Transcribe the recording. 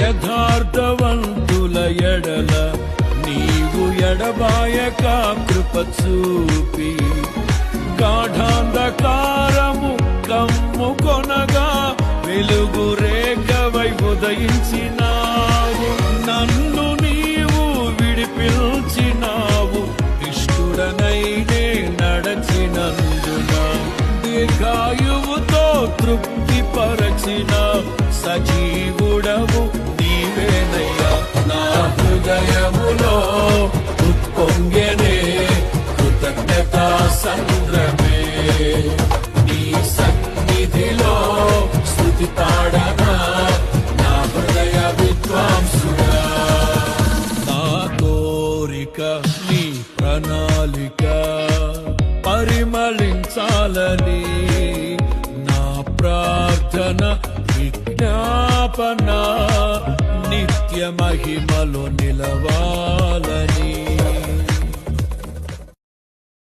యథార్థవంతుల ఎడల నీవు ఎడబాయక కృప చూపి గాఢాంధకారము కమ్ము కొనగా వెలుగు రేఖవై ఉదయించినావు. నన్ను నీవు విడిపించినావు. ఇష్టుడనైనే నడచినందున దీర్ఘాయువుతో తృప్తి పరచిన సజీవుడవు సంద్రమే నీ సన్నిధిలో స్థుతి తాడనా నా హృదయ విద్వాంసుడా. నా కోరిక నీ ప్రణాళిక పరిమళించాలని నా ప్రార్థన విజ్ఞాపన నిత్య మహిమలో నిలవా